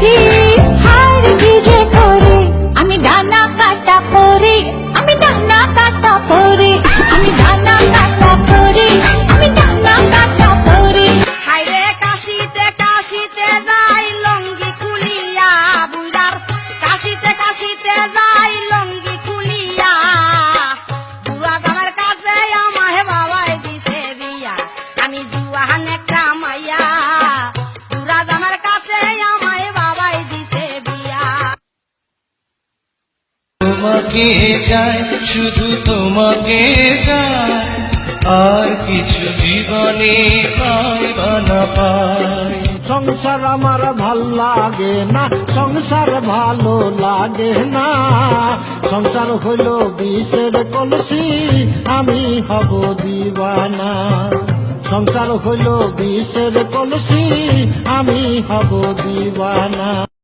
ঘুরিয়ে তোমাকে চাই, শুধু তোমাকে চায় আর কিছু জীবনে না পাই। সংসার আমার ভালো লাগে না, সংসার ভালো লাগে না। সংসার হইল বিষের কলসি, আমি হব দিবানা। সংসার হইল বিষের কলসি, আমি হব দিবানা।